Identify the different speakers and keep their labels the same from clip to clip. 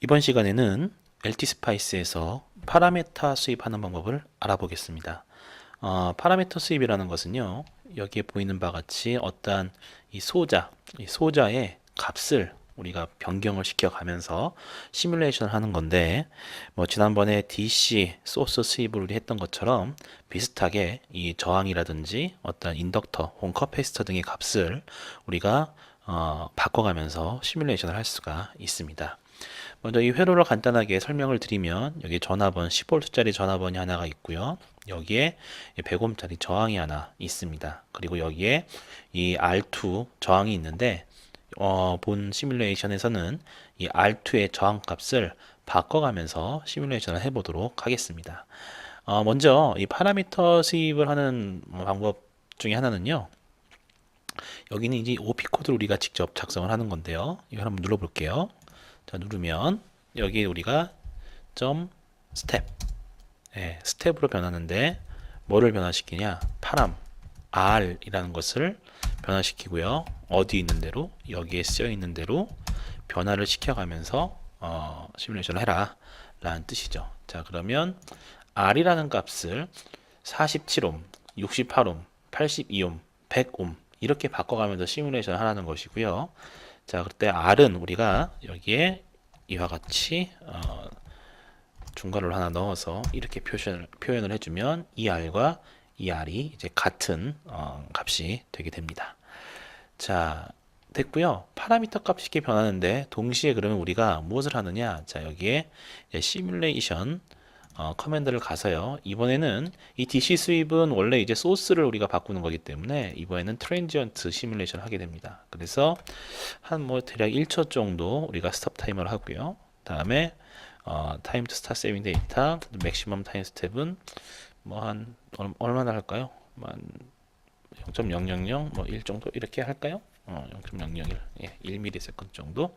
Speaker 1: 이번 시간에는 LT스파이스에서 파라메타 수입하는 방법을 알아보겠습니다. 어, 파라메터 수입이라는 것은요, 여기에 보이는 바와 같이 어떠한 이 소자, 이 소자의 값을 우리가 변경을 시켜가면서 시뮬레이션을 하는 건데, 뭐 지난번에 DC 소스 수입을 했던 것처럼 비슷하게 이 저항이라든지 어떤 인덕터, 혹은 커패시터 등의 값을 우리가 어, 바꿔가면서 시뮬레이션을 할 수가 있습니다. 먼저 이 회로를 간단하게 설명을 드리면 여기 전화번 10V짜리 전화번이 하나가 있고요. 여기에 100ohm짜리 저항이 하나 있습니다. 그리고 여기에 이 R2 저항이 있는데 어, 본 시뮬레이션에서는 이 R2의 저항 값을 바꿔가면서 시뮬레이션을 해보도록 하겠습니다. 어, 먼저 이 파라미터 수입을 하는 방법 중에 하나는요. 여기는 이제 OP 코드를 우리가 직접 작성을 하는 건데요. 이거 한번 눌러볼게요. 자 누르면 여기 우리가 점 스텝. 예, 스텝으로 변하는데 뭐를 변화시키냐? 파람 R이라는 것을 변화시키고요. 어디 있는 대로 여기에 쓰여 있는 대로 변화를 시켜가면서 어, 시뮬레이션을 해라. 라는 뜻이죠. 자 그러면 R이라는 값을 47옴 68옴 82옴 100옴 이렇게 바꿔가면서 시뮬레이션을 하라는 것이고요 자, 그때 R은 우리가 여기에 이와 같이 어, 중괄호를 하나 넣어서 이렇게 표현을, 표현을 해주면 이 R과 이 R이 이제 같은 어, 값이 되게 됩니다. 자, 됐고요. 파라미터 값이 이렇게 변하는데 동시에 그러면 우리가 무엇을 하느냐? 자, 여기에 시뮬레이션 어, 커맨드를 가서요. 이번에는 이 DC 수입은 원래 이제 소스를 우리가 바꾸는 거기 때문에 이번에는 트랜지언트 시뮬레이션을 하게 됩니다. 그래서 한 뭐 대략 1초 정도 우리가 스톱 타이머를 하고요. 다음에 어, 타임 투 스타 세이빙 데이터 맥시멈 타임 스텝은 뭐 한 얼마나 할까요? 한0.000 뭐1 정도 이렇게 할까요? 어, 0.001 예, 1ms 정도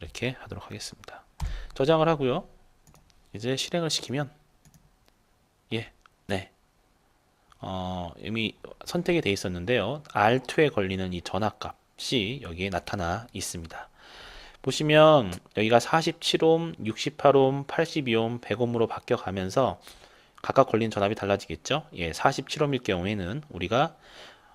Speaker 1: 이렇게 하도록 하겠습니다. 저장을 하고요. 이제 실행을 시키면 예, 네. 어, 이미 선택이 되어 있었는데요. R2에 걸리는 이 전압값이 여기에 나타나 있습니다. 보시면 여기가 47옴, 68옴, 82옴, 100옴으로 바뀌어 가면서 각각 걸린 전압이 달라지겠죠? 예, 47옴일 경우에는 우리가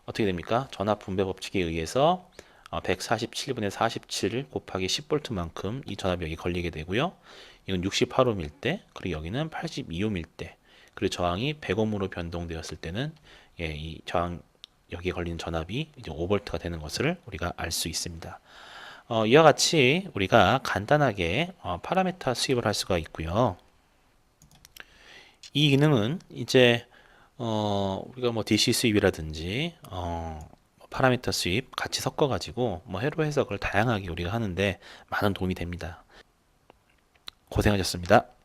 Speaker 1: 어떻게 됩니까? 전압 분배 법칙에 의해서 147분의 47 곱하기 10V만큼 이 전압이 여기 걸리게 되고요. 이건 68옴일 때, 그리고 여기는 82옴일 때, 그리고 저항이 100옴으로 변동되었을 때는 예, 이 저항 여기에 걸리는 전압이 이제 5V가 되는 것을 우리가 알 수 있습니다. 어, 이와 같이 우리가 간단하게 어, 파라메타 수입을 할 수가 있고요. 이 기능은 이제 어, 우리가 뭐 DC 수입이라든지 어, 파라미터 수입 같이 섞어 가지고 뭐 회로 해석을 다양하게 우리가 하는데 많은 도움이 됩니다. 고생하셨습니다.